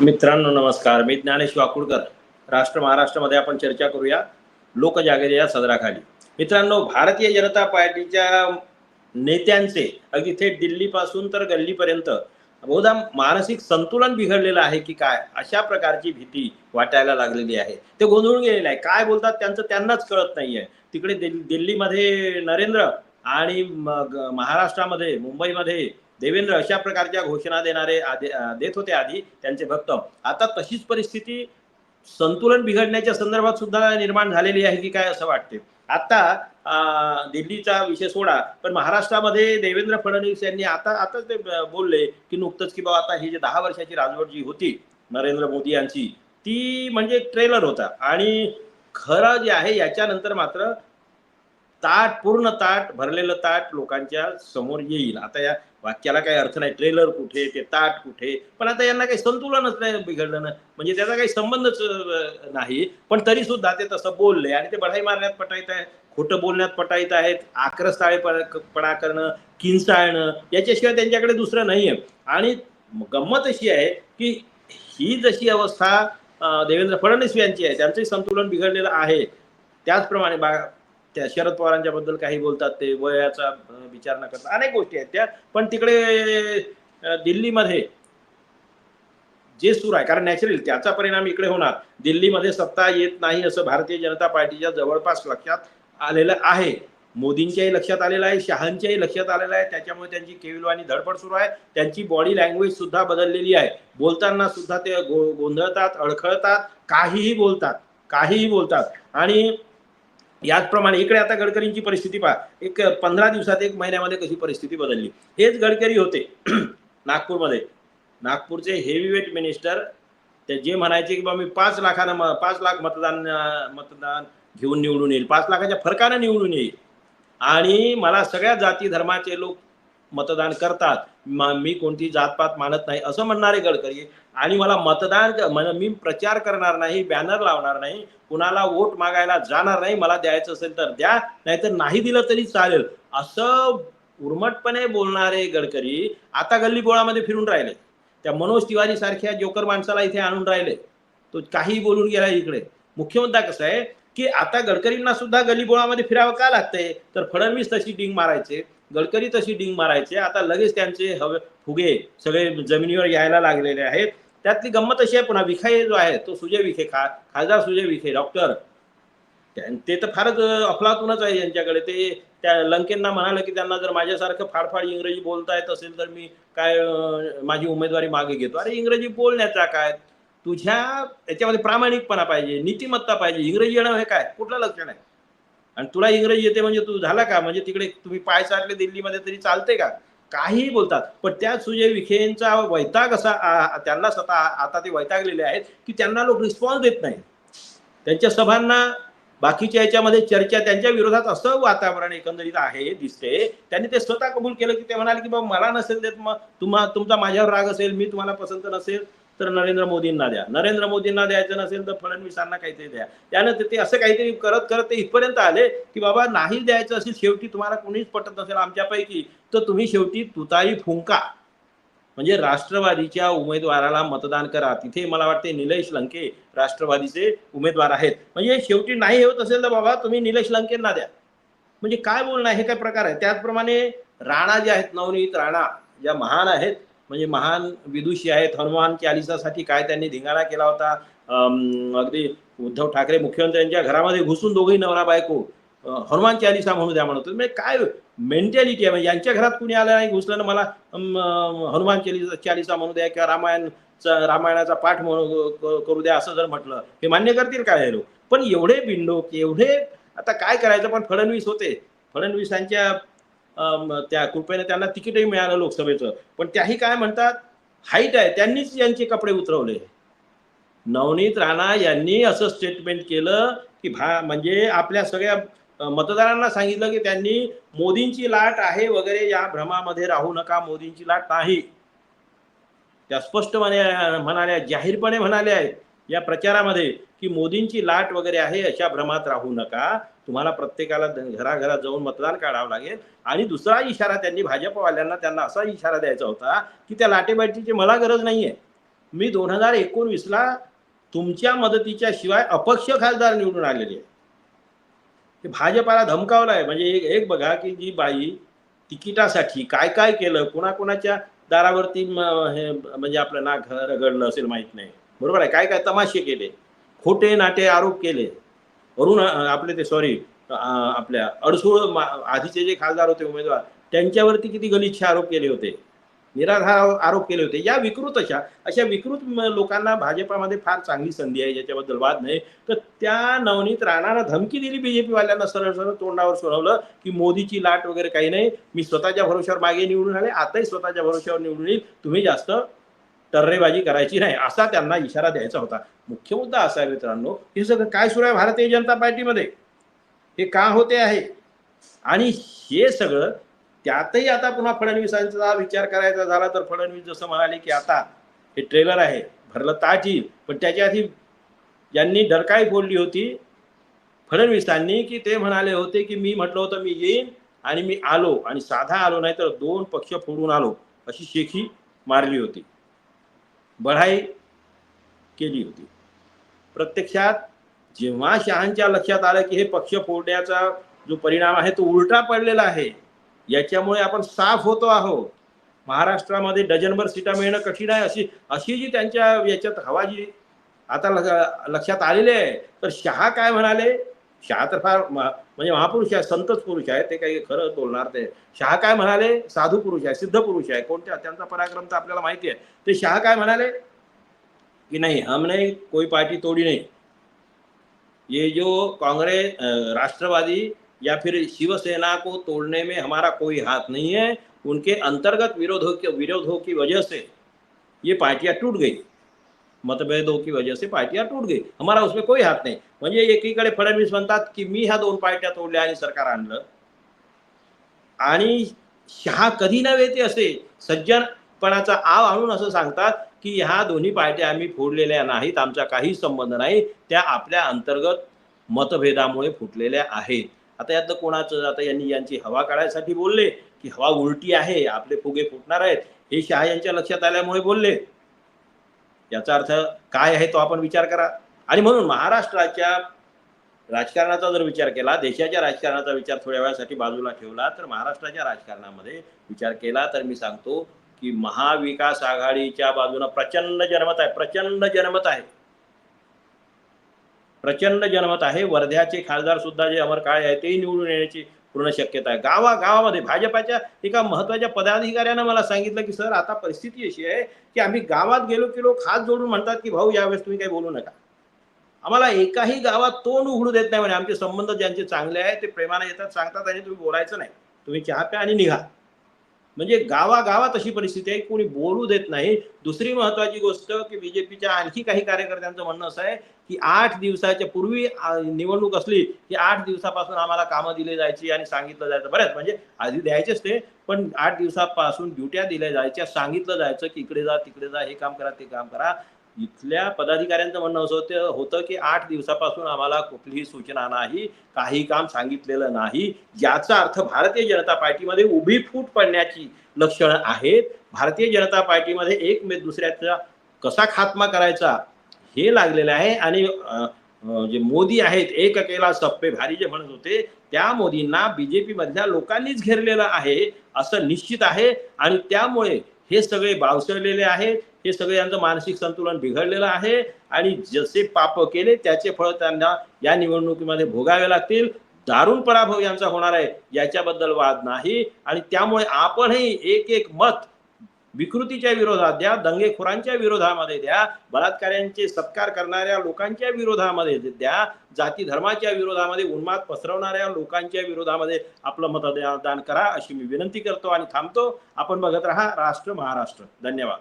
मित्रांनो नमस्कार. मी ज्ञानेश वाकुडकर. राष्ट्र महाराष्ट्रामध्ये आपण चर्चा करूया. लोकजागृती या सदराखाली. मित्रांनो भारतीय जनता पार्टीच्या नेत्यांचे अगदी थेट दिल्लीपासून तर गल्लीपर्यंत बहुधा मानसिक संतुलन बिघडलेलं आहे की काय? अशा प्रकारची भीती वाटायला लागलेली आहे. ते गोंधळून गेलेले आहे. काय बोलतात त्यांचं त्यांनाच कळत नाहीये. तिकडे दिल्लीमध्ये नरेंद्र आणि मग महाराष्ट्रामध्ये मुंबईमध्ये देवेंद्र अशा प्रकारच्या घोषणा देणारे देत होते आधी त्यांचे भक्त. आता तशीच परिस्थिती संतुलन बिघडण्याच्या संदर्भात सुद्धा निर्माण झालेली आहे की काय असं वाटते? आता दिल्लीचा विषय सोडा पण महाराष्ट्रामध्ये देवेंद्र फडणवीस यांनी आता आताच ते बोलले की नुकतंच की बाबा आता ही जी दहा वर्षाची राजवट जी होती नरेंद्र मोदी यांची ती म्हणजे ट्रेलर होता. आणि खरं जे आहे याच्यानंतर मात्र ताट पूर्ण ताट भरलेलं ताट लोकांच्या समोर येईल. आता या वाक्याला काही अर्थ नाही. ट्रेलर कुठे ते ताट कुठे? पण आता यांना काही संतुलनच नाही बिघडलं. ना म्हणजे त्याचा काही संबंधच नाही. पण तरी सुद्धा ते तसं बोलले आणि ते बढाई मारण्यात पटायत आहे. खोटं बोलण्यात पटायत आहेत. आक्रस्ताळे पडा करणं किंचाळणं याच्याशिवाय त्यांच्याकडे दुसरं नाही आहे आणि गंमत अशी आहे की ही जशी अवस्था देवेंद्र फडणवीस यांची आहे त्यांचंही संतुलन बिघडलेलं आहे. त्याचप्रमाणे बा त्या शरद पवारांच्या बद्दल काही बोलतात ते वयाचा विचार न करता. अनेक गोष्टी आहेत त्या. पण तिकडे दिल्लीमध्ये जे सुरू आहे कारण नॅचरल त्याचा परिणाम इकडे होणार. दिल्लीमध्ये सत्ता येत नाही असं भारतीय जनता पार्टीच्या जवळपास लक्षात आलेलं आहे. मोदींच्याही लक्षात आलेलं आहे शहांच्याही लक्षात आलेलं आहे. त्याच्यामुळे त्यांची केविलवाणी धडपड सुरू आहे. त्यांची बॉडी लँग्वेज सुद्धा बदललेली आहे. बोलताना सुद्धा ते गो गोंधळतात अडखळतात. काहीही बोलतात काहीही बोलतात. आणि याचप्रमाणे इकडे आता गडकरींची परिस्थिती पहा. एक पंधरा दिवसात एक महिन्यामध्ये कशी परिस्थिती बदलली. हेच गडकरी होते. नागपूरमध्ये. नागपूरचे हेवीवेट मिनिस्टर ते जे म्हणायचे की बा मी पाच लाखानं पाच लाख मतदान मतदान घेऊन निवडून येईल. पाच लाखाच्या फरकानं निवडून येईल. आणि मला सगळ्या जाती धर्माचे लोक मतदान करतात. मी कोणती जातपात मानत नाही असं म्हणणारे गडकरी आणि मला मतदान मी प्रचार करणार नाही बॅनर लावणार नाही कुणाला वोट मागायला जाणार नाही मला द्यायचं असेल तर द्या नाहीतर नाही दिलं तरी चालेल. असं उर्मटपणे बोलणारे गडकरी आता गल्ली बोळामध्ये फिरून राहिले. त्या मनोज तिवारी सारख्या जोकर माणसाला इथे आणून राहिले. तो काही बोलून गेला इकडे. मुख्य मुद्दा कसा आहे की आता गडकरींना सुद्धा गल्लीबोळामध्ये फिरावं का लागतंय? तर फडणवीस तशी डिंग मारायचे. गडकरी तशी डिंग मारायचे. आता लगेच त्यांचे हवे फुगे सगळे जमिनीवर यायला लागलेले आहेत. त्यातली गंमत अशी आहे पुन्हा विखे जो आहे तो सुजय विखे खा खासदार सुजय विखे डॉक्टर. ते तर फारच अफलातूनच आहे यांच्याकडे. ते त्या लंकेंना म्हणाले की त्यांना जर माझ्यासारखं फाडफाड इंग्रजी बोलता येत असेल तर मी काय माझी उमेदवारी मागे घेतो. अरे इंग्रजी बोलण्याचा काय? तुझ्या याच्यामध्ये प्रामाणिकपणा पाहिजे नीतिमत्ता पाहिजे. इंग्रजी येणं हे काय? कुठलं लक्षण आहे? आणि तुला इंग्रजी येते म्हणजे तू झाला का? म्हणजे तिकडे तुम्ही पाय चाटले दिल्लीमध्ये तरी चालते का? काहीही बोलतात. पण त्या सुजय विखेंचा वैताग असा त्यांना स्वतः आता ते वैतागलेले आहेत की त्यांना लोक रिस्पॉन्स देत नाही त्यांच्या सभांना बाकीच्या याच्यामध्ये चर्चा त्यांच्या विरोधात असं वातावरण एकंदरीत आहे दिसते त्यांनी ते स्वतः कबूल केलं की ते म्हणाले की बाबा मला नसेल देत मग तुम्हा तुमचा माझ्यावर राग असेल मी तुम्हाला पसंत नसेल तर नरेंद्र मोदींना द्या. नरेंद्र मोदींना द्यायचं नसेल तर फडणवीसांना काहीतरी द्या. त्यानंतर ते- असं काहीतरी करत करत ते इथपर्यंत आले की बाबा नाही द्यायचं असेल शेवटी तुम्हाला कोणीच पटत नसेल आमच्यापैकी तर तुम्ही शेवटी तुतारी फुंका. म्हणजे राष्ट्रवादीच्या उमेदवाराला मतदान करा. तिथे मला वाटते निलेश लंके राष्ट्रवादीचे उमेदवार आहेत. म्हणजे शेवटी नाही होत असेल तर बाबा तुम्ही निलेश लंकेंना द्या. म्हणजे काय बोलणं हे काय प्रकार आहे? त्याचप्रमाणे राणा जे आहेत नवनीत राणा ज्या महान आहेत म्हणजे महान विदुषी आहेत. हनुमान चालिसासाठी काय त्यांनी धिंगाणा केला होता? अगदी उद्धव ठाकरे मुख्यमंत्र्यांच्या घरामध्ये घुसून दोघेही नवरा बायको हनुमान चालिसा म्हणू द्या म्हणत म्हणजे काय मेंटॅलिटी आहे? म्हणजे यांच्या घरात कुणी आलं नाही घुसलं ना मला हनुमान चालिसा चालिसा म्हणू द्या किंवा रामायण रामायणाचा पाठ म्हणू क- करू द्या असं जर म्हटलं हे मान्य करतील काय हे लोक? पण एवढे बिंडोक एवढे आता काय करायचं? पण फडणवीस होते. फडणवीसांच्या त्या कृपेने त्यांना तिकीटही मिळालं लोकसभेचं. पण त्याही काय म्हणतात हाईट आहे त्यांनीच यांचे कपडे उतरवले. नवनीत राणा यांनी असं स्टेटमेंट केलं की भा म्हणजे आपल्या सगळ्या मतदारांना सांगितलं की त्यांनी मोदींची लाट आहे वगैरे या भ्रमामध्ये राहू नका मोदींची लाट नाही. त्या स्पष्टपणे म्हणाल्या जाहीरपणे म्हणाल्या आहेत या प्रचारामध्ये की मोदींची लाट वगैरे आहे अशा भ्रमात राहू नका. तुम्हाला प्रत्येकाला घराघरात जाऊन मतदान काढावं लागेल. आणि दुसरा इशारा त्यांनी भाजपवाल्यांना त्यांना असा इशारा द्यायचा होता की त्या लाटेबाटीची मला गरज नाहीये. मी दोन हजार एकोणवीसला तुमच्या मदतीच्या शिवाय अपक्ष खासदार निवडून आलेले आहे. हे भाजपाला धमकावलं आहे. म्हणजे एक एक बघा की जी बाई तिकिटासाठी काय काय केलं? कोणाकोणाच्या दारावरती हे म्हणजे आपलं ना घर रगडलं असेल माहीत नाही. बरोबर आहे? काय काय तमाशे केले? खोटे नाटे आरोप केले. वरून आपले ते सॉरी आपल्या अडसूळ आधीचे जे खासदार होते उमेदवार त्यांच्यावरती किती गलिच्छ आरोप केले होते? निराधार आरोप केले होते. या विकृत अशा अशा विकृत लोकांना भाजपामध्ये फार चांगली संधी आहे ज्याच्याबद्दल वाद नाही. तर त्या नवनीत राणाला धमकी दिली बीजेपी वाल्यांना सरळ सरळ तोंडावर सोडवलं की मोदीची लाट वगैरे काही नाही. मी स्वतःच्या भरोश्यावर मागे निवडून आले. आताही स्वतःच्या भरोश्यावर निवडून येईल. तुम्ही जास्त टर्रेबाजी करायची नाही असा त्यांना इशारा द्यायचा होता. मुख्य मुद्दा असा आहे मित्रांनो हे सगळं काय सुरू आहे भारतीय जनता पार्टीमध्ये? हे का होते आहे? आणि हे सगळं त्यातही आता पुन्हा फडणवीसांचा विचार करायचा झाला तर फडणवीस जसं म्हणाले की आता हे ट्रेलर आहे भरलं ताज येईल पण त्याच्या आधी ज्यांनी डरकाळी फोडली होती. फडणवीसांनी की ते म्हणाले होते की मी म्हटलं होतं मी येईन आणि मी आलो आणि साधा आलो नाही तर दोन पक्ष फोडून आलो अशी शेखी मारली होती. बढाई केली होती. प्रत्यक्षात जेव्हा शहांच्या लक्षात आलं की हे पक्ष फोडण्याचा जो परिणाम आहे तो उलटा पडलेला आहे याच्यामुळे आपण साफ होतो आहोत. महाराष्ट्रामध्ये डझनभर सीटा मिळणं कठीण आहे अशी अशी जी त्यांच्या याच्यात हवा जी आता लक्षात आलेली आहे. तर शहा काय म्हणाले? शहा तर फार म- म्हणजे महापुरुष आहे संतच पुरुष आहे ते काही खरं बोलणार ते शहा काय म्हणाले? साधू पुरुष आहे सिद्ध पुरुष आहे. कोणत्या? त्यांचा पराक्रम तर आपल्याला माहिती आहे. ते शहा काय म्हणाले? की नहीं हमने कोई पार्टी तोड़ी नहीं. ये जो कांग्रेस राष्ट्रवादी या फिर शिवसेना को तोड़ने में हमारा कोई हाथ नहीं है उनके अंतर्गत विरोधों के विरोधों की वजह से ये पार्टियां टूट गई। मतभेदों हो की वजह से पार्टियां टूट गई। हमारा उसमें कोई हात नाही। म्हणजे एकीकडे फडणवीस म्हणतात की मी ह्या दोन पार्ट्या तोडल्या आणि सरकार आणलं. आणि शहा कधी नव्हे ते असे सज्जनपणाचा आव आणून असं सांगतात की ह्या दोन्ही पार्ट्या आम्ही फोडलेल्या नाहीत आमचा काही संबंध नाही. त्या आपल्या अंतर्गत मतभेदामुळे फुटलेल्या आहेत. आता यातलं कोणाचं? आता यांनी यांची हवा काढायसाठी बोलले की हवा उलटी आहे आपले फुगे फुटणार आहेत. हे शहा यांच्या लक्षात आल्यामुळे बोलले. याचा अर्थ काय आहे तो आपण विचार करा. आणि म्हणून महाराष्ट्राच्या राजकारणाचा जर विचार केला देशाच्या राजकारणाचा विचार थोड्या वेळासाठी बाजूला ठेवला तर महाराष्ट्राच्या राजकारणामध्ये विचार केला तर मी सांगतो की महाविकास आघाडीच्या बाजूनं प्रचंड जनमत आहे प्रचंड जनमत आहे. प्रचंड जनमत आहे. वर्ध्याचे खासदार सुद्धा जे अमर काळे आहे तेही निवडून येण्याची पूर्ण शक्यता आहे. गावागावामध्ये भाजपाच्या एका महत्त्वाच्या पदाधिकाऱ्यानं मला सांगितलं की सर आता परिस्थिती अशी आहे की आम्ही गावात गेलो की लोक हात जोडून म्हणतात की भाऊ यावेळेस तुम्ही काही बोलू नका. आम्हाला एकाही गावात तोंड उघडू देत नाही म्हणे. आमचे संबंध ज्यांचे चांगले आहेत ते प्रेमाने येतात सांगतात आणि तुम्ही बोलायचं नाही. तुम्ही चहा प्या आणि निघा. म्हणजे गावागावात अशी परिस्थिती आहे कोणी बोलू देत नाही. दुसरी महत्वाची गोष्ट की बीजेपीच्या आणखी काही कार्यकर्त्यांचं म्हणणं असं आहे की आठ दिवसाच्या पूर्वी निवडणूक असली की आठ दिवसापासून आम्हाला कामं दिली जायची आणि सांगितलं जायचं. बऱ्याच म्हणजे आधी द्यायचेच ते पण आठ दिवसापासून ड्युट्या दिल्या जायच्या सांगितलं जायचं की इकडे जा तिकडे जा हे काम करा ते काम करा. इथल्या पदाधिकाऱ्यांचं म्हणणं असं होतं होतं की आठ दिवसापासून आम्हाला कुठलीही सूचना नाही काही काम सांगितलेलं नाही. याचा अर्थ भारतीय जनता पार्टीमध्ये उभी फूट पडण्याची लक्षणं आहेत. भारतीय जनता पार्टीमध्ये एक मे दुसऱ्याचा कसा खात्मा करायचा हे लागलेलं आहे. आणि जे मोदी आहेत एक अकेला सप्पे भारी जे म्हणत होते त्या मोदींना बीजेपी मधल्या लोकांनीच घेरलेलं आहे असं निश्चित आहे. आणि त्यामुळे हे सगळे बावसळलेले आहेत. हे सगळे यांचं मानसिक संतुलन बिघडलेलं आहे आणि जसे पाप केले त्याचे फळ त्यांना या निवडणुकीमध्ये भोगावे लागतील. दारुण पराभव यांचा होणार आहे याच्याबद्दल वाद नाही. आणि त्यामुळे आपणही एक एक मत विकृतीच्या विरोधात द्या दंगेखोरांच्या विरोधामध्ये द्या बलात्काऱ्यांचे सत्कार करणाऱ्या लोकांच्या विरोधामध्ये द्या जाती धर्माच्या विरोधामध्ये उन्माद पसरवणाऱ्या लोकांच्या विरोधामध्ये आपलं मतदान करा अशी मी विनंती करतो आणि थांबतो. आपण बघत राहा राष्ट्र महाराष्ट्र. धन्यवाद.